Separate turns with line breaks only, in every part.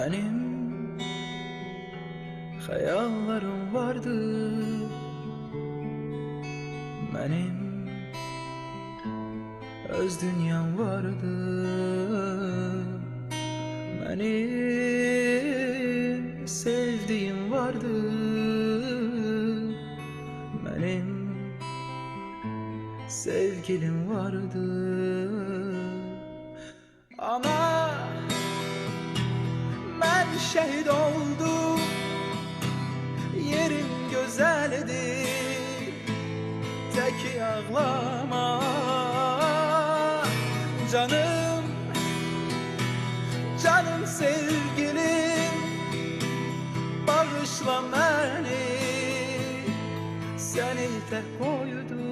Benim hayallerim vardı. Benim öz dünyam vardı. Benim sevdiğim vardı. Benim sevgilim vardı. Ama şehit oldum Yerim güzeldi. Tek ağlama. Canım Canım sevgilim Bağışla beni. Seni tek koydum.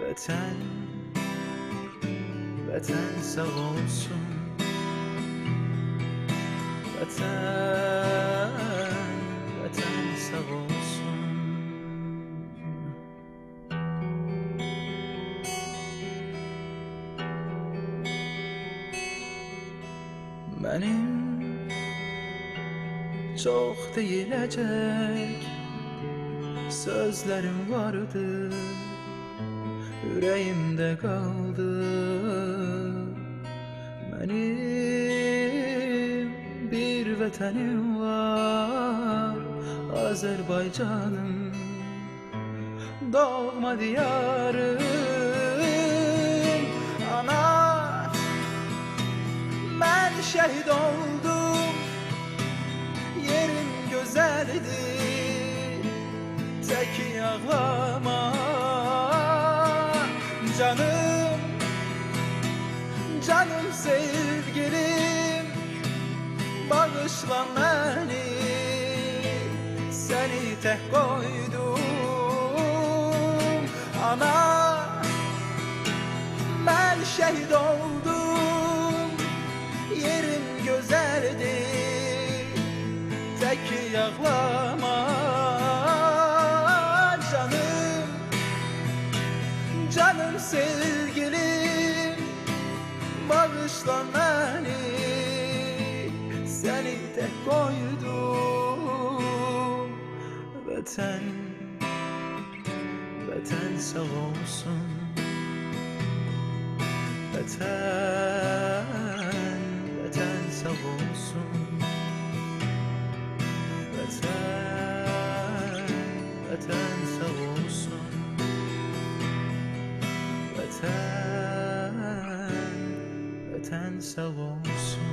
Vatan Vatan sağ olsun Vatan Vatan sağ olsun Benim çok değilecek sözlerim vardı Yüreğimde kaldı vatanım var Azerbaycanım Doğma diyarım. Ana Ben şehit oldum Yerim güzeldi Tek ağlama. Canım Canım sevgilim Bağışla beni. Seni tek koydum. Ana Ben şehit oldum. Yerim güzeldi Tek ağlama Canım. Canım sevgilim Bağışla beni koydum. Vatan Vatan sağ olsun. Vatan Vatan sağ olsun. Vatan Vatan sağ olsun. Vatan Vatan sağ olsun